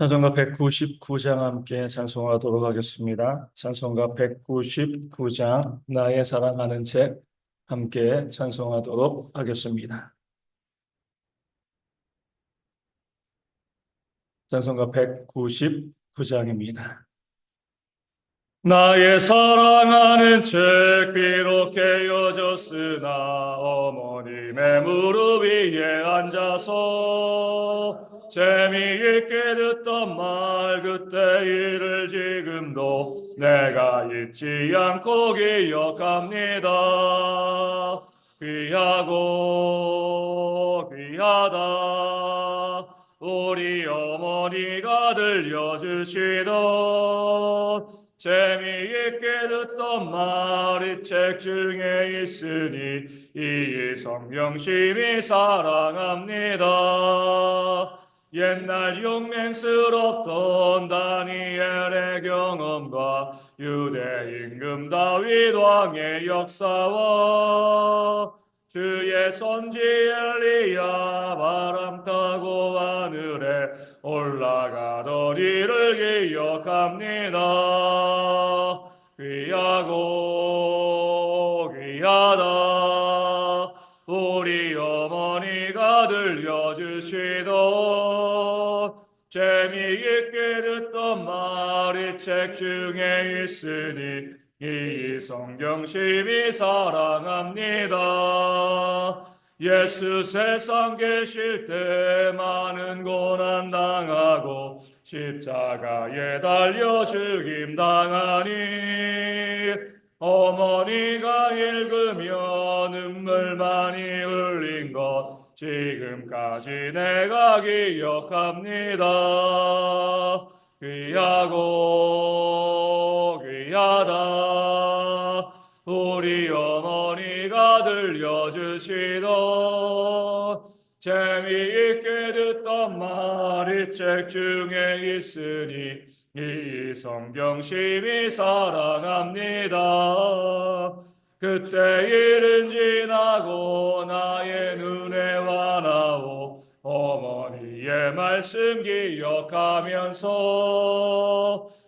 찬송가 199장 함께 찬송하도록 하겠습니다. 찬송가 199장 나의 사랑하는 책 함께 찬송하도록 하겠습니다. 찬송가 199장입니다. 나의 사랑하는 책 비록 깨어졌으나 어머님의 무릎 위에 앉아서 재미있게 듣던 말 그때 일을 지금도 내가 잊지 않고 기억합니다. 귀하고 귀하다 우리 어머니가 들려주시던 재미있게 듣던 말이 책 중에 있으니 이 성경심이 사랑합니다. 옛날 용맹스럽던 다니엘의 경험과 유대 임금 다윗 왕의 역사와 주의 선지 엘리야 바람 타고 하늘에 올라가던 이를 기억합니다. 귀하고 귀하다 재미있게 듣던 말이 책 중에 있으니 이 성경심이 사랑합니다. 예수 세상 계실 때 많은 고난 당하고 십자가에 달려 죽임 당하니 어머니가 읽으며 눈물 많이 흘린 것 지금까지 내가 기억합니다. 귀하고 귀하다 우리 어머니가 들려주시던 재미있게 듣던 말이 책 중에 있으니 이 성경심이 사랑합니다. 그때 일은 지나고 나의 눈에 와나오 어머니의 말씀 기억하면서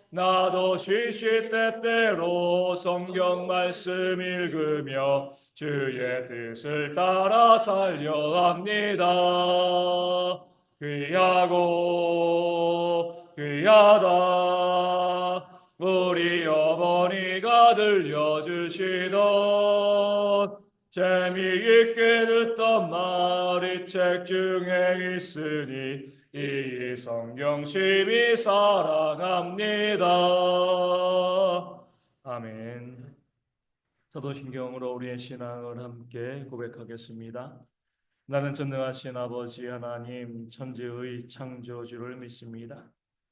나도 쉬쉬 때때로 성경 말씀 읽으며 주의 뜻을 따라 살려 합니다. 귀하고 귀하다 우리 어머니가 들려주시던 재미있게 듣던 말이 책 중에 있으니 이 성경심이 사랑합니다. 아멘. 사도신경으로 우리의 신앙을 함께 고백하겠습니다. 나는 전능하신 아버지 하나님 천지의 창조주를 믿습니다.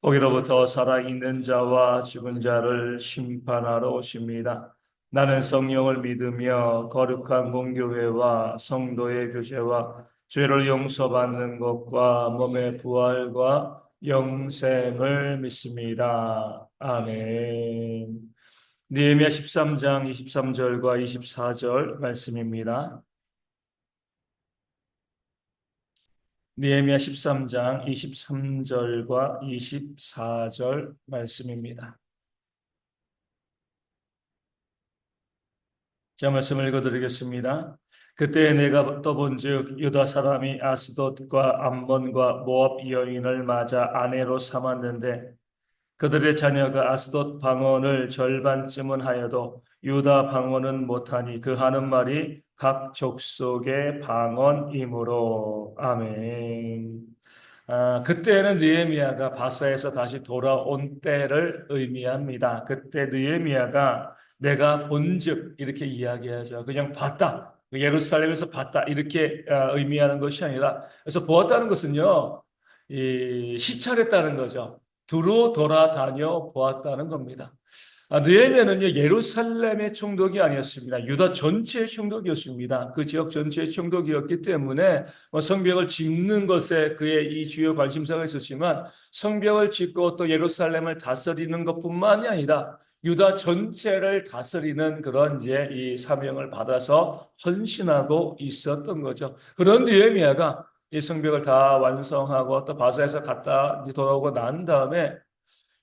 거기로부터 살아있는 자와 죽은 자를 심판하러 오십니다. 나는 성령을 믿으며 거룩한 공교회와 성도의 교제와 죄를 용서받는 것과 몸의 부활과 영생을 믿습니다. 아멘. 니에미야 13장 23절과 24절 말씀입니다. 니에미야 13장 23절과 24절 말씀입니다. 자 말씀을 읽어드리겠습니다. 그때 내가 떠본즉 유다 사람이 아스돗과 암몬과 모압 여인을 맞아 아내로 삼았는데 그들의 자녀가 아스돗 방언을 절반쯤은 하여도 유다 방언은 못하니 그 하는 말이 각 족속의 방언이므로 아멘. 아, 그때는 느헤미야가 바사에서 다시 돌아온 때를 의미합니다. 그때 느헤미야가 내가 본즉 이렇게 이야기하죠. 그냥 봤다. 예루살렘에서 봤다. 이렇게 아, 의미하는 것이 아니라 그래서 보았다는 것은요. 이 시찰했다는 거죠. 두루 돌아다녀 보았다는 겁니다. 아, 느헤미야는요 예루살렘의 총독이 아니었습니다. 유다 전체의 총독이었습니다. 그 지역 전체의 총독이었기 때문에 뭐 성벽을 짓는 것에 그의 이 주요 관심사가 있었지만 성벽을 짓고 또 예루살렘을 다스리는 것뿐만이 아니라 유다 전체를 다스리는 그런 이제 이 사명을 받아서 헌신하고 있었던 거죠. 그런 느헤미야가 이 성벽을 다 완성하고 또 바사에서 갔다 돌아오고 난 다음에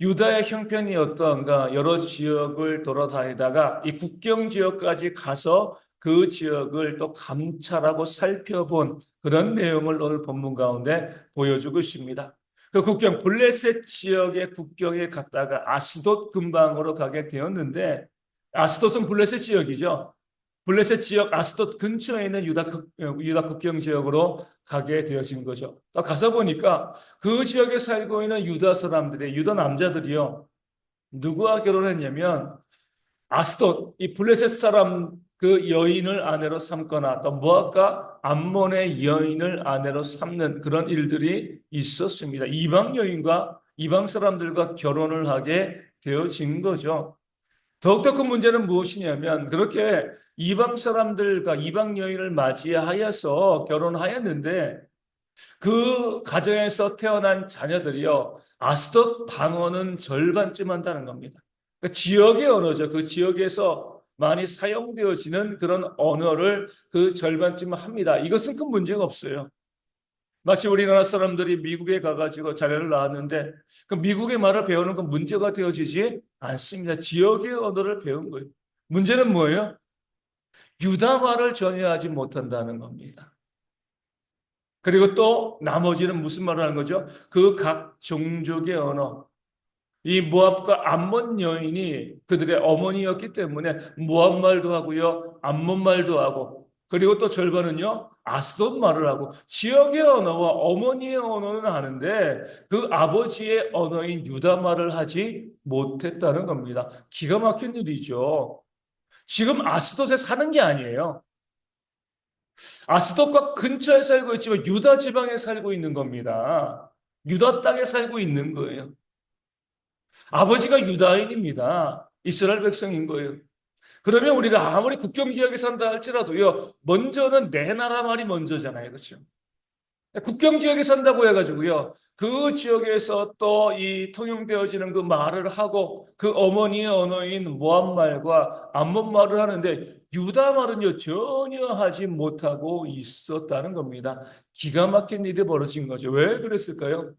유다의 형편이 어떤가 여러 지역을 돌아다니다가 이 국경 지역까지 가서 그 지역을 또 감찰하고 살펴본 그런 내용을 오늘 본문 가운데 보여주고 있습니다. 그 국경 블레셋 지역의 국경에 갔다가 아스돗 근방으로 가게 되었는데 아스돗은 블레셋 지역이죠. 블레셋 지역 아스돗 근처에 있는 유다, 유다 국경 지역으로 가게 되어진 거죠. 가서 보니까 그 지역에 살고 있는 유다 사람들의 유다 남자들이요. 누구와 결혼했냐면 아스돗 이 블레셋 사람 그 여인을 아내로 삼거나 또 모압과 암몬의 여인을 아내로 삼는 그런 일들이 있었습니다. 이방 여인과 이방 사람들과 결혼을 하게 되어진 거죠. 더욱더 큰 문제는 무엇이냐면 그렇게 이방 사람들과 이방 여인을 맞이하여서 결혼하였는데 그 가정에서 태어난 자녀들이요 아스돗 방언은 절반쯤 한다는 겁니다. 그 지역의 언어죠. 그 지역에서 많이 사용되어지는 그런 언어를 그 절반쯤 합니다. 이것은 큰 문제가 없어요. 마치 우리나라 사람들이 미국에 가가지고 자녀를 낳았는데 그 미국의 말을 배우는 건 문제가 되어지지 않습니다. 지역의 언어를 배운 거예요. 문제는 뭐예요? 유다 말을 전혀 하지 못한다는 겁니다. 그리고 또 나머지는 무슨 말을 하는 거죠? 그 각 종족의 언어. 이 모압과 암몬 여인이 그들의 어머니였기 때문에 모압 말도 하고요. 암몬 말도 하고 그리고 또 절반은요. 아스돗 말을 하고 지역의 언어와 어머니의 언어는 하는데 그 아버지의 언어인 유다 말을 하지 못했다는 겁니다. 기가 막힌 일이죠. 지금 아스돗에 사는 게 아니에요. 아스돗과 근처에 살고 있지만 유다 지방에 살고 있는 겁니다. 유다 땅에 살고 있는 거예요. 아버지가 유다인입니다. 이스라엘 백성인 거예요. 그러면 우리가 아무리 국경 지역에 산다 할지라도요, 먼저는 내 나라 말이 먼저잖아요. 그렇죠? 국경 지역에 산다고 해가지고요, 그 지역에서 또 이 통용되어지는 그 말을 하고 그 어머니의 언어인 모함 말과 암몬 말을 하는데 유다 말은요 전혀 하지 못하고 있었다는 겁니다. 기가 막힌 일이 벌어진 거죠. 왜 그랬을까요?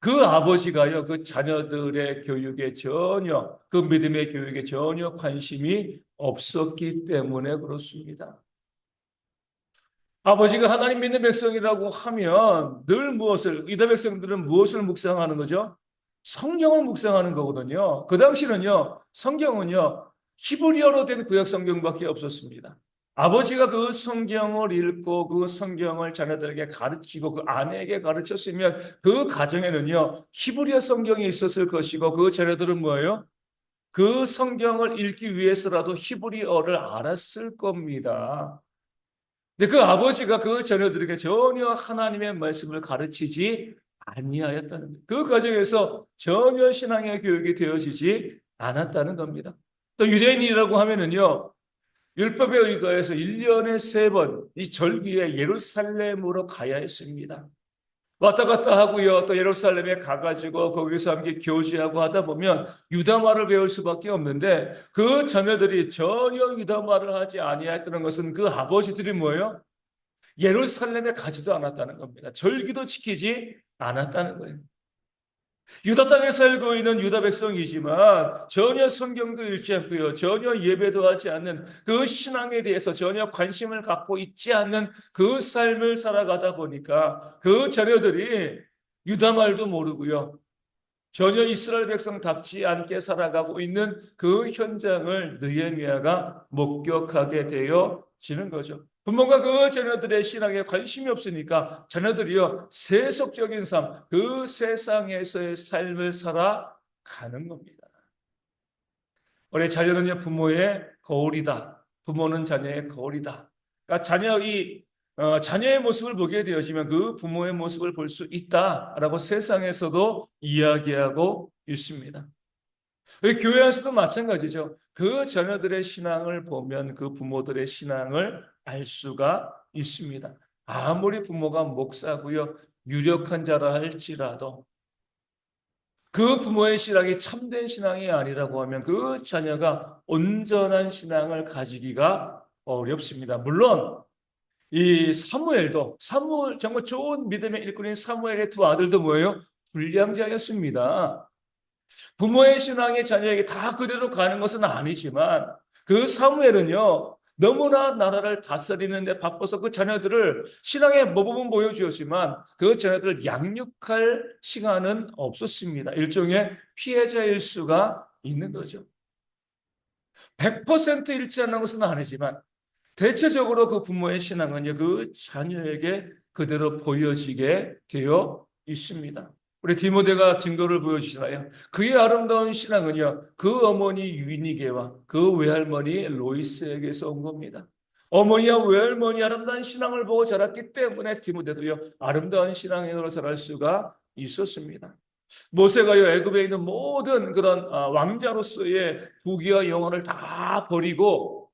그 아버지가요, 그 자녀들의 교육에 전혀, 그 믿음의 교육에 전혀 관심이 없었기 때문에 그렇습니다. 아버지가 하나님 믿는 백성이라고 하면 늘 무엇을, 이다 백성들은 무엇을 묵상하는 거죠? 성경을 묵상하는 거거든요. 그 당시는요, 성경은요, 히브리어로 된 구약 성경밖에 없었습니다. 아버지가 그 성경을 읽고 그 성경을 자녀들에게 가르치고 그 아내에게 가르쳤으면 그 가정에는요 히브리어 성경이 있었을 것이고 그 자녀들은 뭐예요? 그 성경을 읽기 위해서라도 히브리어를 알았을 겁니다. 근데 그 아버지가 그 자녀들에게 전혀 하나님의 말씀을 가르치지 아니하였다는 그 과정에서 전혀 신앙의 교육이 되어지지 않았다는 겁니다. 또 유대인이라고 하면은요 율법에 의거해서 1년에 3번 이 절기에 예루살렘으로 가야 했습니다. 왔다 갔다 하고요. 또 예루살렘에 가가지고 거기서 함께 교제하고 하다 보면 유다말을 배울 수밖에 없는데 그 자녀들이 전혀 유다말을 하지 아니했다는 것은 그 아버지들이 뭐예요? 예루살렘에 가지도 않았다는 겁니다. 절기도 지키지 않았다는 거예요. 유다 땅에 살고 있는 유다 백성이지만 전혀 성경도 읽지 않고요. 전혀 예배도 하지 않는 그 신앙에 대해서 전혀 관심을 갖고 있지 않는 그 삶을 살아가다 보니까 그 자녀들이 유다 말도 모르고요. 전혀 이스라엘 백성답지 않게 살아가고 있는 그 현장을 느헤미야가 목격하게 되어지는 거죠. 부모가 그 자녀들의 신앙에 관심이 없으니까 자녀들이요 세속적인 삶, 그 세상에서의 삶을 살아가는 겁니다. 우리 자녀는요 부모의 거울이다. 부모는 자녀의 거울이다. 그러니까 자녀 이 어, 자녀의 모습을 보게 되어지면 그 부모의 모습을 볼 수 있다라고 세상에서도 이야기하고 있습니다. 교회 안에서도 마찬가지죠. 그 자녀들의 신앙을 보면 그 부모들의 신앙을 알 수가 있습니다. 아무리 부모가 목사고요, 유력한 자라 할지라도 그 부모의 신앙이 참된 신앙이 아니라고 하면 그 자녀가 온전한 신앙을 가지기가 어렵습니다. 물론 이 사무엘도 사무엘 정말 좋은 믿음의 일꾼인 사무엘의 두 아들도 뭐예요? 불량자였습니다. 부모의 신앙이 자녀에게 다 그대로 가는 것은 아니지만 그 사무엘은요 너무나 나라를 다스리는데 바빠서 그 자녀들을 신앙의 모범은 보여주었지만 그 자녀들을 양육할 시간은 없었습니다. 일종의 피해자일 수가 있는 거죠. 100% 잃지 않는 것은 아니지만 대체적으로 그 부모의 신앙은요, 그 자녀에게 그대로 보여지게 되어 있습니다. 우리 디모데가 증거를 보여주시나요? 그의 아름다운 신앙은요, 그 어머니 유니게와 그 외할머니 로이스에게서 온 겁니다. 어머니와 외할머니 아름다운 신앙을 보고 자랐기 때문에 디모데도요, 아름다운 신앙인으로 자랄 수가 있었습니다. 모세가요, 애굽에 있는 모든 그런 아, 왕자로서의 부귀와 영혼을 다 버리고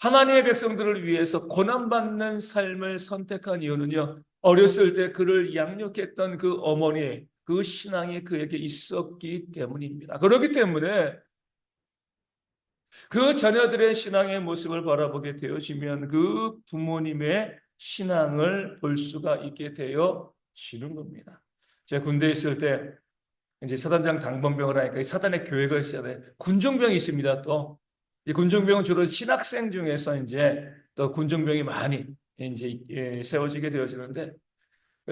하나님의 백성들을 위해서 고난받는 삶을 선택한 이유는요. 어렸을 때 그를 양육했던 그 어머니의 그 신앙이 그에게 있었기 때문입니다. 그렇기 때문에 그 자녀들의 신앙의 모습을 바라보게 되어지면 그 부모님의 신앙을 볼 수가 있게 되어지는 겁니다. 제가 군대에 있을 때 이제 사단장 당번병을 하니까 사단의 교회가 있어야 돼. 군종병이 있습니다. 또 이 군종병은 주로 신학생 중에서 이제 또 군종병이 많이 이제 예, 세워지게 되어지는데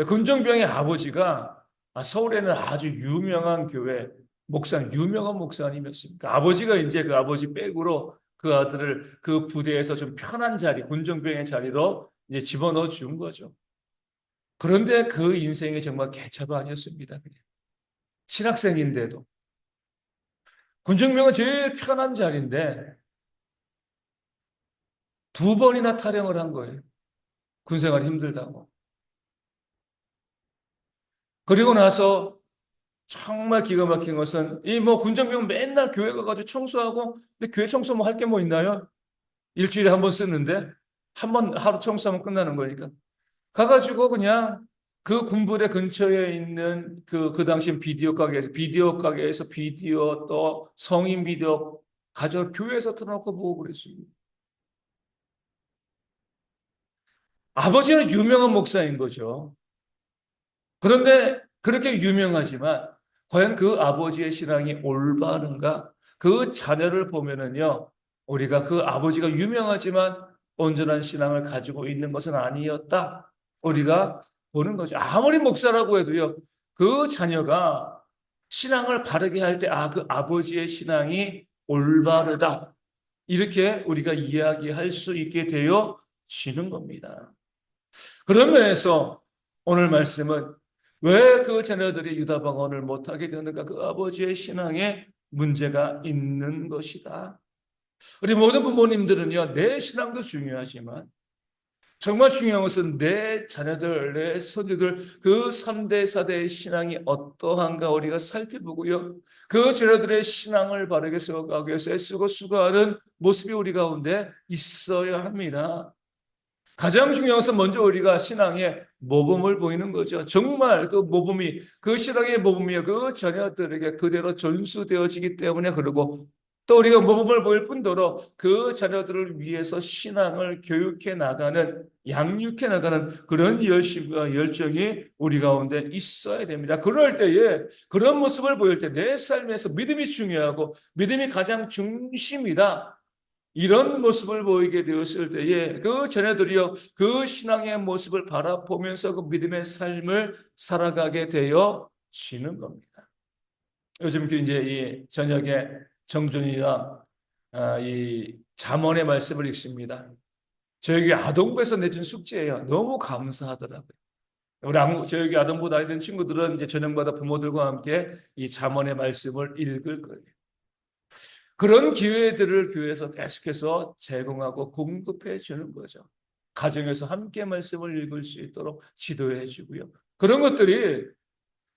군종병의 아버지가 서울에는 아주 유명한 교회 목사 유명한 목사님이었습니다. 아버지가 이제 그 아버지 백으로 그 아들을 그 부대에서 좀 편한 자리 군종병의 자리로 이제 집어넣어 준 거죠. 그런데 그 인생이 정말 개차도 아니었습니다. 그냥. 신학생인데도 군종병은 제일 편한 자리인데 두 번이나 타령을 한 거예요. 군생활이 힘들다고. 그리고 나서 정말 기가 막힌 것은 이 뭐 군정병 맨날 교회 가가지고 청소하고 근데 교회 청소 뭐 할 게 뭐 있나요? 일주일에 한 번 쓰는데 한 번 하루 청소하면 끝나는 거니까 가가지고 그냥 그 군부대 근처에 있는 그, 그 당시 비디오 가게에서, 비디오 가게에서 비디오 또 성인 비디오 가져 교회에서 틀어놓고 보고 그랬습니다. 아버지는 유명한 목사인 거죠. 그런데 그렇게 유명하지만 과연 그 아버지의 신앙이 올바른가? 그 자녀를 보면은요, 우리가 그 아버지가 유명하지만 온전한 신앙을 가지고 있는 것은 아니었다. 우리가 보는 거죠. 아무리 목사라고 해도요, 그 자녀가 신앙을 바르게 할 때, 아, 그 아버지의 신앙이 올바르다. 이렇게 우리가 이야기할 수 있게 되어 지는 겁니다. 그런 면에서 오늘 말씀은 왜 그 자녀들이 유다 방언을 못하게 되는가? 그 아버지의 신앙에 문제가 있는 것이다. 우리 모든 부모님들은요, 내 신앙도 중요하지만 정말 중요한 것은 내 자녀들, 내 손주들, 그 3대, 4대의 신앙이 어떠한가 우리가 살펴보고요. 그 자녀들의 신앙을 바르게 세워가기 위해서 애쓰고 수고하는 모습이 우리 가운데 있어야 합니다. 가장 중요한 것은 먼저 우리가 신앙의 모범을 보이는 거죠. 정말 그 모범이, 그 신앙의 모범이 그 자녀들에게 그대로 전수되어지기 때문에 그러고 또 우리가 모범을 보일 뿐더러 그 자녀들을 위해서 신앙을 교육해 나가는, 양육해 나가는 그런 열심과 열정이 우리 가운데 있어야 됩니다. 그럴 때에 그런 모습을 보일 때 내 삶에서 믿음이 중요하고 믿음이 가장 중심이다. 이런 모습을 보이게 되었을 때에 그 자녀들이요 그 신앙의 모습을 바라보면서 그 믿음의 삶을 살아가게 되어지는 겁니다. 요즘 그 이제 이 저녁에 정준이가 아, 이 잠언의 말씀을 읽습니다. 저에게 아동부에서 내준 숙제예요. 너무 감사하더라고요. 우리 저에게 아동부 다니는 친구들은 이제 저녁마다 부모들과 함께 이 잠언의 말씀을 읽을 거예요. 그런 기회들을 교회에서 계속해서 제공하고 공급해 주는 거죠. 가정에서 함께 말씀을 읽을 수 있도록 지도해 주고요. 그런 것들이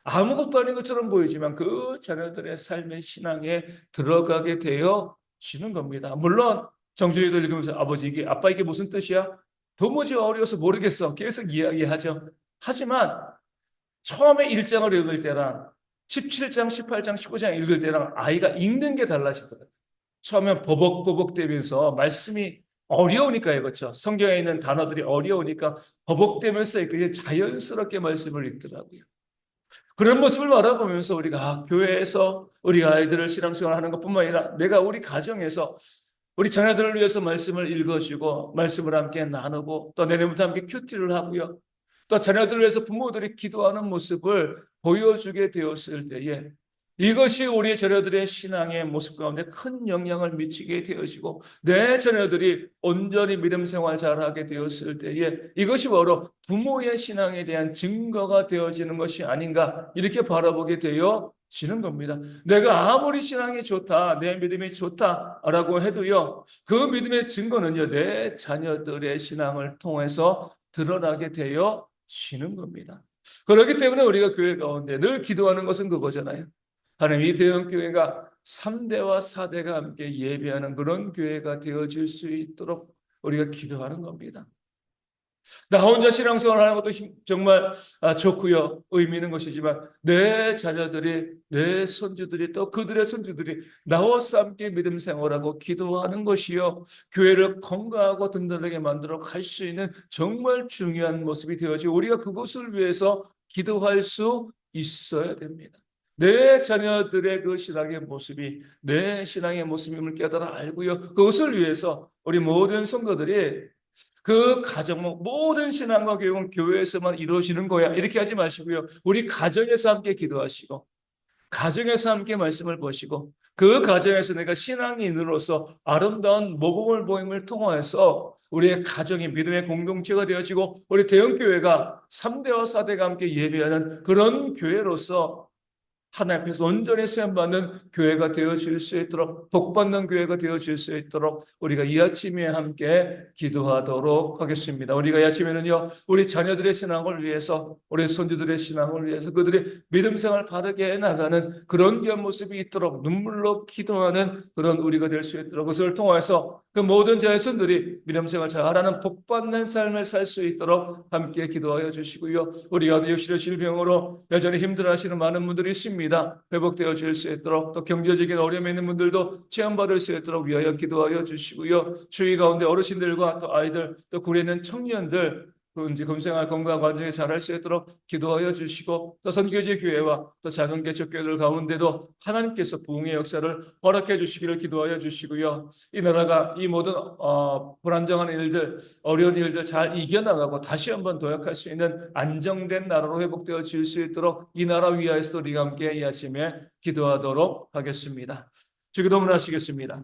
아무것도 아닌 것처럼 보이지만 그 자녀들의 삶의 신앙에 들어가게 되어 지는 겁니다. 물론 정준이도 읽으면서 아버지 이게 아빠 이게 무슨 뜻이야? 도무지 어려워서 모르겠어. 계속 이야기하죠. 하지만 처음에 1장을 읽을 때랑 17장, 18장, 19장 읽을 때랑 아이가 읽는 게 달라지더라고요. 처음에 버벅버벅대면서 말씀이 어려우니까요, 그렇죠? 성경에 있는 단어들이 어려우니까 버벅대면서 그게 자연스럽게 말씀을 읽더라고요. 그런 모습을 바라보면서 우리가 아, 교회에서 우리 아이들을 신앙생활 하는 것뿐만 아니라 내가 우리 가정에서 우리 자녀들을 위해서 말씀을 읽어주고 말씀을 함께 나누고 또 내년부터 함께 큐티를 하고요. 또 자녀들을 위해서 부모들이 기도하는 모습을 보여주게 되었을 때에 이것이 우리 자녀들의 신앙의 모습 가운데 큰 영향을 미치게 되어지고 내 자녀들이 온전히 믿음 생활 잘하게 되었을 때에 이것이 바로 부모의 신앙에 대한 증거가 되어지는 것이 아닌가 이렇게 바라보게 되어지는 겁니다. 내가 아무리 신앙이 좋다, 내 믿음이 좋다라고 해도요, 그 믿음의 증거는요, 내 자녀들의 신앙을 통해서 드러나게 되어지는 겁니다. 그렇기 때문에 우리가 교회 가운데 늘 기도하는 것은 그거잖아요. 하나님 이 대형교회가 3대와 4대가 함께 예배하는 그런 교회가 되어질 수 있도록 우리가 기도하는 겁니다. 나 혼자 신앙생활 하는 것도 정말 아, 좋고요. 의미 있는 것이지만 내 자녀들이 내 손주들이 또 그들의 손주들이 나와 함께 믿음 생활하고 기도하는 것이요. 교회를 건강하고 든든하게 만들어 갈 수 있는 정말 중요한 모습이 되어지 우리가 그것을 위해서 기도할 수 있어야 됩니다. 내 자녀들의 그 신앙의 모습이 내 신앙의 모습임을 깨달아 알고요. 그것을 위해서 우리 모든 성도들이 그 가정, 모든 신앙과 교육은 교회에서만 이루어지는 거야. 이렇게 하지 마시고요. 우리 가정에서 함께 기도하시고, 가정에서 함께 말씀을 보시고, 그 가정에서 내가 신앙인으로서 아름다운 모범을 보임을 통하여서 우리의 가정이 믿음의 공동체가 되어지고, 우리 대형교회가 3대와 4대가 함께 예배하는 그런 교회로서 하나님 앞에서 온전히 세움받는 교회가 되어질 수 있도록 복받는 교회가 되어질 수 있도록 우리가 이 아침에 함께 기도하도록 하겠습니다. 우리가 이 아침에는요 우리 자녀들의 신앙을 위해서 우리 손주들의 신앙을 위해서 그들의 믿음 생활 바르게 나가는 그런 귀한 모습이 있도록 눈물로 기도하는 그런 우리가 될 수 있도록 그것을 통해서 그 모든 자손들이 믿음 생활 잘하는 복받는 삶을 살 수 있도록 함께 기도하여 주시고요. 우리가 역시나 질병으로 여전히 힘들어하시는 많은 분들이 있습니다. 있습니다. 회복되어질 수 있도록 또 경제적인 어려움에 있는 분들도 체험받을 수 있도록 위하여 기도하여 주시고요. 주위 가운데 어르신들과 또 아이들 또 있는 청년들 그 이제 금생활 건강 과정에 잘할 수 있도록 기도하여 주시고 또 선교지 교회와 또 작은 개척 교회들 가운데도 하나님께서 부흥의 역사를 허락해 주시기를 기도하여 주시고요. 이 나라가 이 모든 어, 불안정한 일들, 어려운 일들 잘 이겨나가고 다시 한번 도약할 수 있는 안정된 나라로 회복되어 질 수 있도록 이 나라 위하여서 우리가 함께 이 아침에 기도하도록 하겠습니다. 주기도문 하시겠습니다.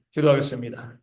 기도하겠습니다.